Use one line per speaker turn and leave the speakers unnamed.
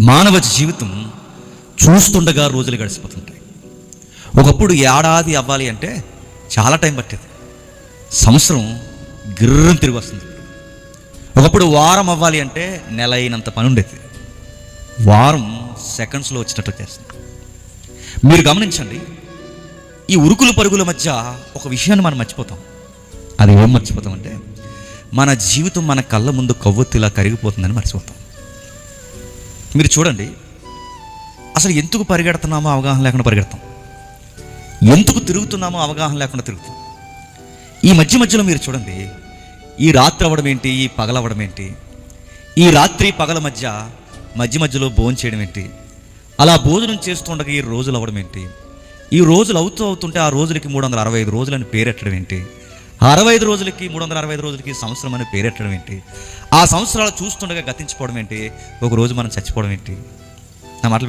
మానవ జీవితం చూస్తుండగా రోజులు గడిచిపోతుంటాయి. ఒకప్పుడు ఏడాది అవ్వాలి అంటే చాలా టైం పట్టేది. సంవత్సరం గిర్రం తిరిగి వస్తుంది. ఒకప్పుడు వారం అవ్వాలి అంటే నెల అయినంత పని ఉండేది. వారం సెకండ్స్లో వచ్చినట్టు చేస్తుంది. మీరు గమనించండి ఈ ఉరుకులు పరుగుల మధ్య ఒక విషయాన్ని మనం మర్చిపోతాం. అది ఏం మర్చిపోతామంటే మన జీవితం మన కళ్ళ ముందు కొవ్వొత్తిలా కరిగిపోతుందని మర్చిపోతాం. మీరు చూడండి. అసలు ఎందుకు పరిగెడుతున్నామో అవగాహన లేకుండా పరిగెడతాం. ఎందుకు తిరుగుతున్నామో అవగాహన లేకుండా తిరుగుతాం. ఈ మధ్య మధ్యలో మీరు చూడండి ఈ రాత్రి అవ్వడం ఏంటి ఈ పగలవ్వడం ఏంటి ఈ రాత్రి పగల మధ్య మధ్య మధ్యలో భోజనం చేయడం ఏంటి అలా భోజనం చేస్తుండగా ఈ రోజులు అవ్వడం ఏంటి ఈ రోజులు అవుతూ అవుతుంటే ఆ రోజులకి మూడు వందల అరవై ఐదు రోజులని పేరెట్టడం ఏంటి అరవై ఐదు రోజులకి మూడు వందల అరవై ఐదు రోజులకి సంవత్సరం అని పేరెట్టడం ఏంటి? ఆ సంవత్సరాలు చూస్తుండగా గతించిపోవడం ఏంటి? ఒక రోజు మనం చచ్చిపోవడం ఏంటి? నా మాటలు